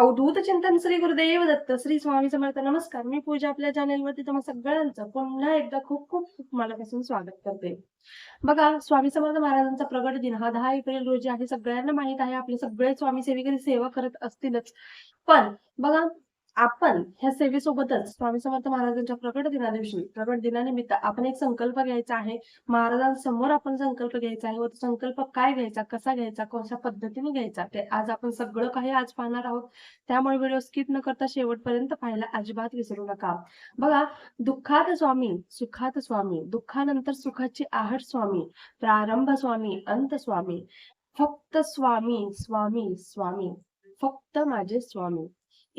अवधूत चिंतन श्री गुरुदेव दत्त श्री स्वामी समर्थ. नमस्कार. मी पूजा आपल्या चॅनेलवरती तुम्हा सगळ्यांचं पुन्हा एकदा खूप खूप खूप मनापासून स्वागत करते. बघा स्वामी समर्थ महाराजांचा प्रगट दिन हा दहा एप्रिल रोजी आहे. सगळ्यांना माहीत आहे आपले सगळे स्वामी सेविकरी सेवा करत असतीलच. पण बघा आपण ह्या सेवेसोबतच स्वामी समर्थ महाराजांच्या प्रकट दिना दिवशी प्रकट दिनानिमित्त आपण एक संकल्प घ्यायचा आहे. महाराजांसमोर आपण संकल्प घ्यायचा आहे व तो संकल्प काय घ्यायचा कसा घ्यायचा कशा पद्धतीने घ्यायचा ते आज आपण सगळं काही आज पाहणार आहोत. त्यामुळे व्हिडिओ स्किप न करता शेवटपर्यंत पाहायला अजिबात विसरू नका. बघा दुःखात स्वामी सुखात स्वामी दुःखानंतर सुखाची आहट स्वामी प्रारंभ स्वामी अंत स्वामी फक्त स्वामी स्वामी स्वामी फक्त माझे स्वामी.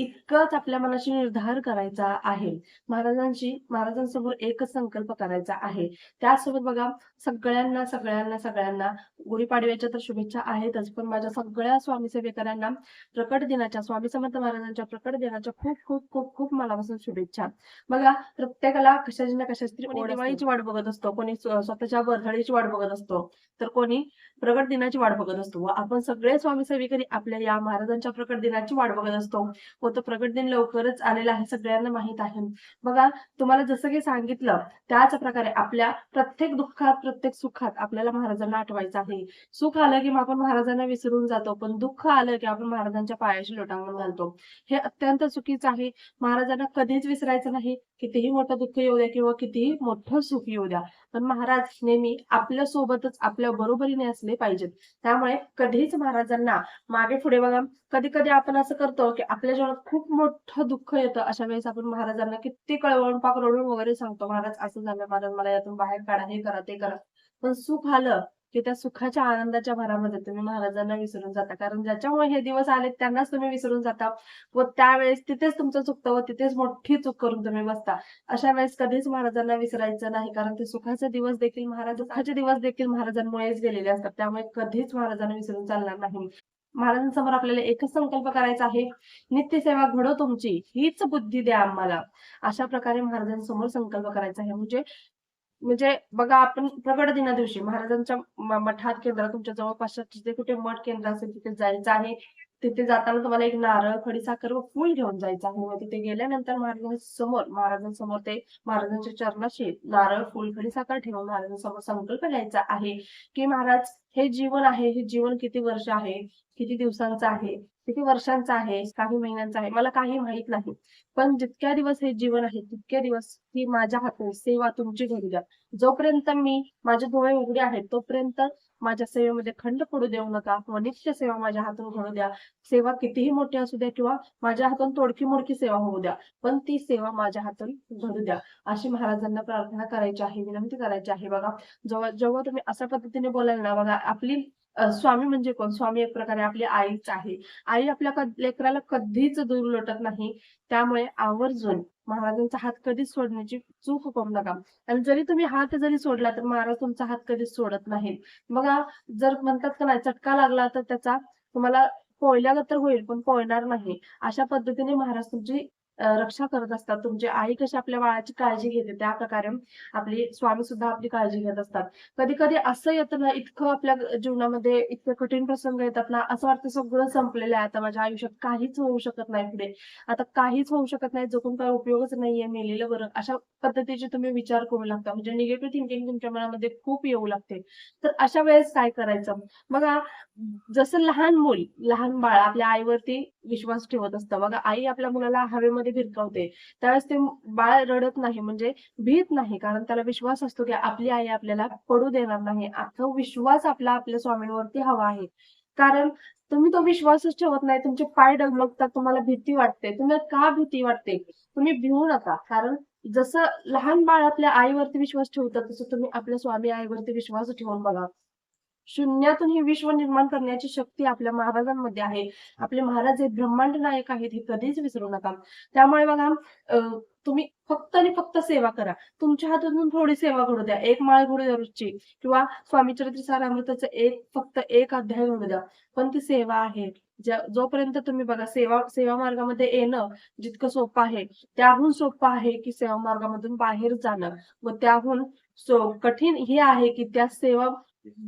इतकंच आपल्या मनाशी निर्धार करायचा आहे. महाराजांशी महाराजांसमोर एकच संकल्प करायचा आहे. त्यासोबत बघा सगळ्यांना सगळ्यांना सगळ्यांना गुढीपाडव्याच्या तर शुभेच्छा आहेतच. पण माझ्या सगळ्या स्वामी सेवेकरांना प्रकट दिनाच्या स्वामी समर्थ महाराजांच्या प्रकट दिनाच्या खूप खूप खूप खूप मनापासून शुभेच्छा. बघा प्रत्येकाला कशाची ना कशाची तरी कोणी दिवाळीची वाट बघत असतो कोणी स्व- स्वतःच्या बर्थडेची वाट बघत असतो तर कोणी प्रकट दिनाची वाट बघत असतो. व आपण सगळे स्वामी सेवेकरी आपल्या या महाराजांच्या प्रकट दिनाची वाट बघत असतो. व तो दिन लवकरच आलेला आहे सगळ्यांना माहीत आहे. बघा तुम्हाला जसं की सांगितलं त्याच प्रकारे आपल्या प्रत्येक दुःखात प्रत्येक सुखात आपल्याला महाराजांना आठवायचं आहे. सुख आलं की मग आपण महाराजांना विसरून जातो पण दुःख आलं की आपण महाराजांच्या पायाशी लोटांगण घालतो. हे अत्यंत चुकीचं आहे. महाराजांना कधीच विसरायचं नाही. कितीही मोठं दुःख येऊ द्या किंवा कितीही मोठं सुख येऊ द्या पण महाराज नेहमी आपल्या सोबतच आपल्या बरोबरीने असले पाहिजेत. त्यामुळे कधीच महाराजांना मागे पुढे बघा. कधी कधी आपण असं करतो की आपल्या जीवनात खूप मोठं दुःख येतं. अशा वेळेस आपण महाराजांना किती कळवळून पाक रडून वगैरे सांगतो महाराज असं झालं महाराज मला यातून बाहेर काढा हे करा ते करा. पण सुख आलं की त्या सुखाच्या आनंदाच्या भरामध्ये तुम्ही महाराजांना विसरून जाता. कारण ज्याच्यामुळे हे दिवस आले त्यांनाच तुम्ही विसरून जाता. व त्यावेळेस तिथेच तुमचं चुकतं व तिथेच मोठी चूक करून तुम्ही बसता. अशा वेळेस कधीच महाराजांना विसरायचं नाही. कारण ते सुखाचे दिवस देखील महाराज दुःखाचे दिवस देखील महाराजांमुळेच गेलेले असतात. त्यामुळे कधीच महाराजांना विसरून चालणार नाही. महाराजांसमोर आपल्याला एकच संकल्प करायचा आहे. नित्यसेवा घडो तुमची. हीच बुद्धी द्या आम्हाला. अशा प्रकारे महाराजांसमोर संकल्प करायचा आहे. म्हणजे म्हणजे बघा आपण प्रगट दिना दिवशी महाराजांच्या मठात केंद्र तुमच्या जवळपासच्या जिथे कुठे मठ केंद्र असेल तिथे जायचं आहे. तिथे जाताना तुम्हाला एक नारळ खडीसाखर व फूल घेऊन जायचं आहे. व तिथे गेल्यानंतर महाराजांसमोर महाराजांसमोर ते महाराजांच्या चरणाशी नारळ फूल खडीसाखर ठेवून महाराजांसमोर संकल्प घ्यायचा आहे की महाराज हे जीवन आहे हे जीवन किती वर्ष आहे किती दिवसांचं आहे किती वर्षांचं आहे काही महिन्यांचं आहे मला काही माहीत नाही. पण जितक्या दिवस हे जीवन आहे तितक्या दिवस ही माझ्या हातून सेवा तुमची घरी द्या. जोपर्यंत मी माझे डोळे उघडे आहेत तोपर्यंत माझ्या सेवेमध्ये खंड पडू देऊ नका व नित्य सेवा माझ्या हातून घडू द्या. सेवा कितीही मोठी असू द्या किंवा माझ्या हातून तोडकी मोडकी सेवा होऊ द्या पण ती सेवा माझ्या हातून घडू द्या. अशी महाराजांना प्रार्थना करायची आहे विनंती करायची आहे. बघा जेव्हा जेव्हा तुम्ही अशा पद्धतीने बोलाल ना बघा आपली स्वामी म्हणजे कोण? स्वामी एक प्रकारे आपली आईच आहे. आई आपल्या लेकराला कधीच दूर लोटत नाही. त्यामुळे आवर्जून महाराजांचा हात कधीच सोडण्याची चूक करू नका. आणि जरी तुम्ही हात जरी सोडला तर महाराज तुमचा हात कधीच सोडत नाही बघा जर म्हणतात का नाही चटका लागला तर त्याचा तुम्हाला पोळल्यागत तर होईल पण पोळणार नाही. अशा पद्धतीने महाराज तुमची रक्षा करत असतात. तुमची आई कशी आपल्या बाळाची काळजी घेते त्या प्रकारे आपली स्वामी सुद्धा आपली काळजी घेत असतात. कधी कधी असं येतं ना इतकं आपल्या जीवनामध्ये इतके कठीण प्रसंग येतात ना असं वाटतं सगळं संपलेलं आहे. आता माझ्या आयुष्यात काहीच होऊ शकत नाही पुढे. आता काहीच होऊ शकत नाही जगून काय उपयोगच नाहीये मेलेलं बरं. अशा पद्धतीचे तुम्ही विचार करू लागता. म्हणजे निगेटिव्ह थिंकिंग तुमच्या मनामध्ये खूप येऊ लागते. तर अशा वेळेस काय करायचं? बघा जसं लहान मूल लहान बाळ आपल्या आईवरती विश्वास ठेवत असतं. बघा आई आपल्या मुलाला हवेमध्ये भिरकावते. त्यावेळेस ते बाळ रडत नाही म्हणजे भीत नाही कारण त्याला विश्वास असतो की आपली आई आपल्याला पडू देणार नाही. तो विश्वास आपला आपल्या स्वामींवरती हवा आहे. कारण तुम्ही तो विश्वासच ठेवत नाही तुमचे पाय डगमगतात तुम्हाला भीती वाटते. तुम्हाला का भीती वाटते? तुम्ही भिवू नका. कारण जसं लहान बाळ आपल्या आईवरती विश्वास ठेवतात तसं तुम्ही आपल्या स्वामी आईवरती विश्वास ठेवून बघा. शून्यातून हे विश्व निर्माण करण्याची शक्ती आपल्या महाराजांमध्ये आहे. आपले महाराज हे ब्रह्मांड नायक आहेत हे कधीच विसरू नका. त्यामुळे बघा तुम्ही फक्त आणि फक्त सेवा करा. तुमच्या हातातून थोडी सेवा घडू द्या. एक माळ घडू द्या रोजची किंवा स्वामी चरित्र सारामृताचं एक फक्त एक अध्याय घडू द्या. पण ती सेवा आहे. ज्या- जोपर्यंत तुम्ही बघा सेवा सेवा मार्गामध्ये येणं जितकं सोपं आहे त्याहून सोपं आहे की सेवा मार्गामधून बाहेर जाणं. व त्याहून सो कठीण हे आहे की त्या सेवा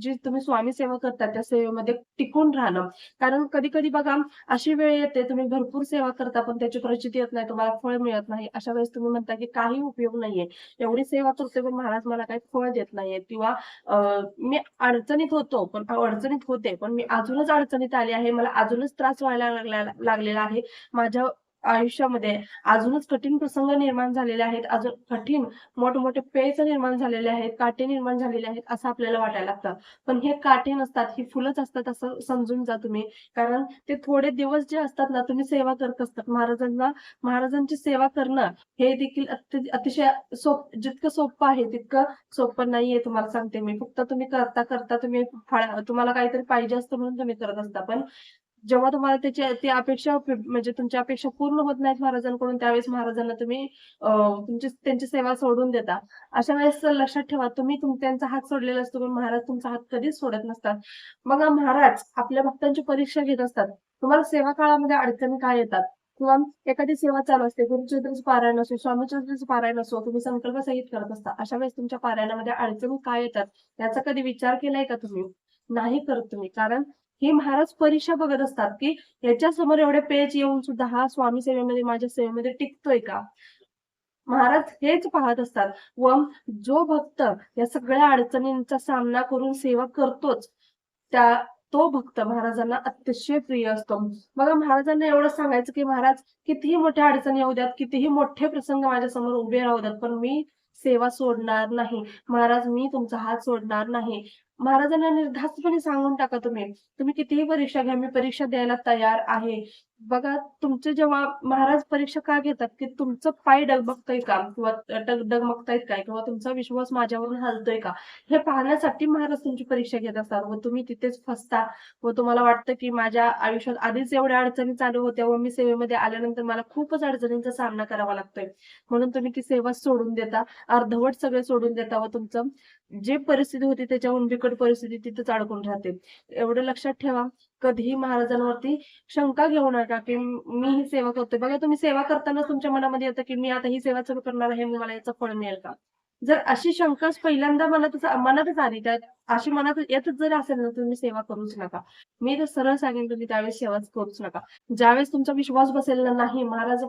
जी तुम्ही स्वामी सेवा करता त्या सेवेमध्ये टिकून राहणं. कारण कधी-कधी बघा अशी वेळ येते तुम्ही भरपूर सेवा करता पण त्याची प्रचिती येत नाही, तुम्हाला फळ मिळत नाही. अशा वेळेस तुम्ही म्हणता की काही उपयोग नाहीये. एवढी सेवा करते पण महाराज मला काही फळ देत नाहीये किंवा मी अडचणीत होतो पण अडचणीत होते पण मी अजूनच अडचणीत आली आहे. मला अजूनच त्रास व्हायला लागला लागलेला आहे. माझ्या आयुष्यामध्ये अजूनच कठीण प्रसंग निर्माण झालेले आहेत. अजून कठीण मोठमोठे पेच निर्माण झालेले आहेत, काटे निर्माण झालेले आहेत, असं आपल्याला वाटायला लागतं. पण हे काटे नसतात, ही फुलंच असतात असं समजून जा तुम्ही. कारण ते थोडे दिवस जे असतात ना, तुम्ही सेवा करत असतात. महाराजांना महाराजांची सेवा करणं हे देखील अति अतिशय सोप जितकं सोपं आहे तितकं सोपं नाहीये तुम्हाला सांगते मी. फक्त तुम्ही करता, करता तुम्ही फळ तुम्हाला काहीतरी पाहिजे असतं म्हणून तुम्ही करत असता. पण जेव्हा तुम्हाला त्याची ती अपेक्षा म्हणजे तुमच्या अपेक्षा पूर्ण होत नाहीत महाराजांकडून त्यावेळेस महाराजांना तुम्ही तुमची त्यांची सेवा सोडून देता. अशा वेळेस लक्षात ठेवा तुम्ही त्यांचा हात सोडलेला असतो पण महाराज तुमचा हात कधीच सोडत नसतात. मग महाराज आपल्या भक्तांची परीक्षा घेत असतात. तुम्हाला सेवा काळामध्ये अडचणी काय येतात? किंवा एखादी सेवा चालू असते, गुरुचरित्राचं पारायण असो, स्वामीचरित्राचं पारायण असो, तुम्ही संकल्प सहित करत असता. अशा वेळेस तुमच्या पारायणामध्ये अडचणी काय येतात? याचा कधी विचार केलाय का तुम्ही? नाही करत तुम्ही. कारण हे महाराज परीक्षा बघत असतात, की याच्या समोर एवढे पेज येऊन सुद्धा हा स्वामी सेवेमध्ये माझ्या सेवेमध्ये टिकतोय का? महाराज हेच पाहत असतात व जो भक्त या सगळ्या अडचणींचा सामना करून सेवा करतोच, त्या तो भक्त महाराजांना अतिशय प्रिय असतो. बघा महाराजांना एवढं सांगायचं, की महाराज कितीही मोठ्या अडचणी येऊ द्यात, कितीही मोठे प्रसंग माझ्यासमोर उभे राहू द्यात, पण मी सेवा सोडणार नाही. महाराज मी तुमचा हात सोडणार नाही. महाराजांना निर्धास्तपणे सांगून टाका तुम्ही. तुम्ही कितीही परीक्षा घ्या, मी परीक्षा द्यायला तयार आहे. बघा तुमचे जेव्हा महाराज परीक्षा का घेतात, की तुमचं पाय डगमगतंय का? किंवा डगमगतायत काय? किंवा तुमचा विश्वास माझ्यावरून हलतोय का? हे पाहण्यासाठी महाराज तुमची परीक्षा घेत असतात व तुम्ही तिथेच फसता व तुम्हाला वाटतं, की माझ्या आयुष्यात आधीच एवढ्या अडचणी चालू होत्या व मी सेवेमध्ये आल्यानंतर मला खूपच अडचणींचा सामना करावा लागतोय. म्हणून तुम्ही ती सेवा सोडून देता. अर्धवट सगळे सोडून देता व तुमचं जे परिस्थिती होती त्याच्याहून बिकट परिस्थिती तिथंच अडकून राहते. एवढं लक्षात ठेवा. कधीही महाराजांवरती शंका घेऊ नका, की मी ही सेवा करतोय. बघा तुम्ही सेवा करतानाच तुमच्या मनामध्ये येतं, की मी आता ही सेवा सुरू करणार आहे, मला याचं फळ मिळेल का? जर अशी शंकाच पहिल्यांदा मनातच मनातच आली, तर अशी मनात येतच जर असेल ना, तुम्ही सेवा करूच नका. मी तर सरळ सांगेन तुम्ही त्यावेळेस सेवाच करूच नका. ज्यावेळेस तुमचा विश्वास बसेल ना, नाही महाराज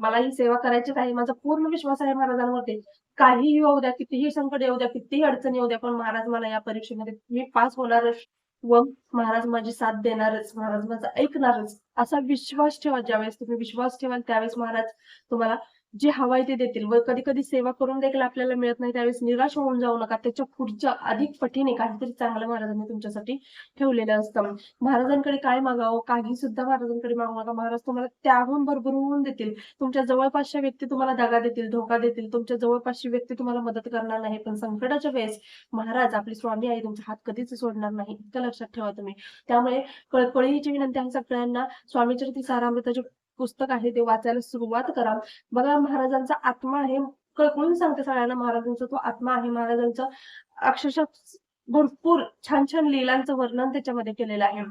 मला ही सेवा करायचीच आहे, माझा पूर्ण विश्वास आहे महाराजांवरती. काहीही होऊ द्या, कितीही संकट येऊ द्या, कितीही अडचणी येऊ द्या, पण महाराज मला या परीक्षेमध्ये मी पास होणारच व महाराज माझी साथ देणारच, महाराज माझं ऐकणारच, असा विश्वास ठेवा. ज्यावेळेस तुम्ही विश्वास ठेवाल त्यावेळेस महाराज तुम्हाला जे हवाय ते देतील व कधी-कधी सेवा करून देखील आपल्याला मिळत नाही त्यावेळेस निराश होऊन जाऊ नका. त्याच्या पुढच्या अधिक पटीने काहीतरी चांगलं महाराजांनी तुमच्यासाठी ठेवलेलं असतं. महाराजांकडे काय मागावं? काही सुद्धा महाराजांकडे मागू नका. महाराज तुम्हाला त्याहून भरभरून देतील. तुमच्या जवळपासच्या व्यक्ती तुम्हाला दगा देतील, धोका देतील. तुमच्या जवळपासची व्यक्ती तुम्हाला मदत करणार नाही. पण संकटाच्या वेळेस महाराज आपली स्वामी आई तुमचा हात कधीच सोडणार नाही. इतकं लक्षात ठेवा तुम्ही. त्यामुळे कळकळीची विनंती आहे सगळ्यांना स्वामीचरित्र सारामृताचे पुस्तक आहे ते वाचायला सुरुवात करा. बघा महाराजांचा आत्मा आहे. कळकळून सांगते सगळ्यांना महाराजांचा तो आत्मा आहे. महाराजांचा अक्षरशः भरपूर छान-छान लीलांचं वर्णन त्याच्यामध्ये केलेलं आहे.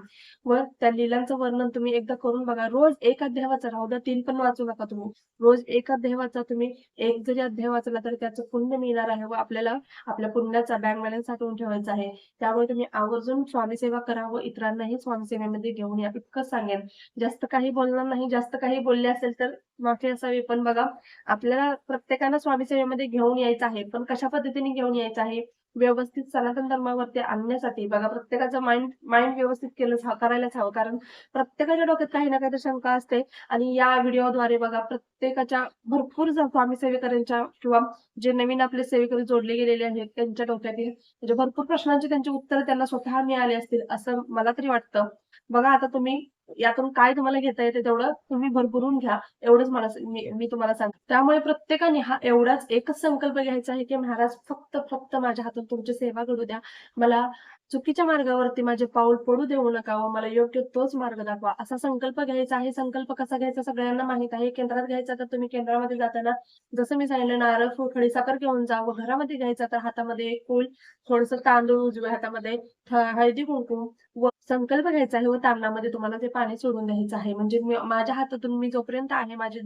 व त्या लीलांचं वर्णन तुम्ही एकदा करून बघा. रोज एक अध्याय वाचा. राहू द्या तीन पण वाचू नका तुम्ही. रोज एक अध्याय वाचा तुम्ही. एक जरी अध्याय वाचला तरी त्याचं पुण्य मिळणार आहे व आपल्याला आपल्या पुण्याचा बँक बॅलन्स साठवून ठेवायचा आहे. त्यामुळे तुम्ही आवर्जून स्वामीसेवा करा व इतरांनाही स्वामीसेवेमध्ये घेऊन या. इतकं सांगेन. जास्त काही बोलणार नाही. जास्त काही बोलले असेल तर माफी असावी. पण बघा आपल्याला प्रत्येकाला स्वामी सेवेमध्ये घेऊन यायचं आहे. पण कशा पद्धतीने घेऊन यायचं आहे? व्यवस्थित सनातन धर्मावरती आणण्यासाठी बघा प्रत्येकाचं माइंड माइंड व्यवस्थित केलं करायलाच हवं. कारण प्रत्येकाच्या डोक्यात काही ना काही शंका असते आणि या व्हिडिओद्वारे बघा प्रत्येकाच्या भरपूर स्वामी सेवेकऱ्यांच्या किंवा जे नवीन आपले सेवेकरी जोडले गेलेले आहेत त्यांच्या डोक्यातील म्हणजे भरपूर प्रश्नांची त्यांची उत्तरं त्यांना स्वतः मिळाली असतील असं मला तरी वाटतं. बघा आता तुम्ही यातून काय तुम्हाला घेता येते तेवढं तुम्ही भरभरून घ्या. एवढंच मला मी मी तुम्हाला सांगते. त्यामुळे प्रत्येकाने हा एवढाच एकच संकल्प घ्यायचा आहे, की महाराज फक्त फक्त माझ्या हातून तुमची सेवा घडू द्या. मला चुकीच्या मार्गावरती माझे पाऊल पडू देऊ नका व मला योग्य तोच मार्ग दाखवा. असा संकल्प घ्यायचा आहे. संकल्प कसा घ्यायचा सगळ्यांना माहीत आहे. केंद्रात घ्यायचा तर तुम्ही केंद्रामध्ये जाताना जसं मी सांगितलं नारळ, फूल, खडीसाखर घेऊन जा व घरामध्ये घ्यायचा तर हातामध्ये एक फूल, थोडंसं तांदूळ उजव्या हातामध्ये, हळदी-कुंकू व संकल्प घ्यायचा आहे व तारणामध्ये तुम्हाला ते पाणी सोडून द्यायचं आहे. म्हणजे माझ्या हातातून मी जोपर्यंत आहे, माझे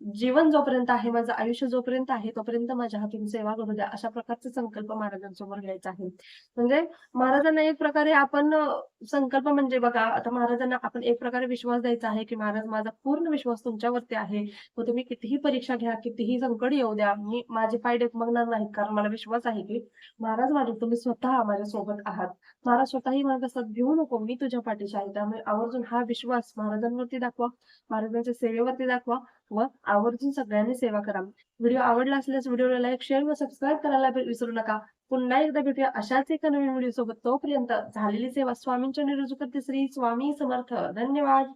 जीवन जोपर्यंत आहे, माझं आयुष्य जोपर्यंत आहे, तोपर्यंत माझ्या हातून सेवा करू द्या. अशा प्रकारचा संकल्प महाराजांसमोर घ्यायचा आहे. म्हणजे महाराजांना एक प्रकारे आपण संकल्प म्हणजे बघा, आता महाराजांना आपण एक प्रकारे विश्वास द्यायचा आहे, की महाराज माझा पूर्ण विश्वास तुमच्यावरती आहे. व तुम्ही कितीही परीक्षा घ्या, कितीही संकट येऊ द्या, मी माझे पाय डगमगणार नाहीत. कारण मला विश्वास आहे, की महाराज माझे तुम्ही स्वतः माझ्या सोबत आहात. महाराज स्वतःही माझा घेऊन घेऊ नको, मी तुझ्या पाठीशी आहे. त्यामुळे आवर्जून हा विश्वास महाराजांवरती दाखवा, महाराजांच्या सेवेवरती दाखवा व आवर्जून सगळ्यांनी सेवा करा. व्हिडिओ आवडला असल्यास व्हिडिओला लाईक, शेअर व सबस्क्राईब करायला विसरू नका. पुन्हा एकदा भेटूया अशाच एका नवीन व्हिडिओ सोबत. तोपर्यंत झालेली सेवा स्वामींच्या निरोजू करते श्री स्वामी समर्थ. धन्यवाद.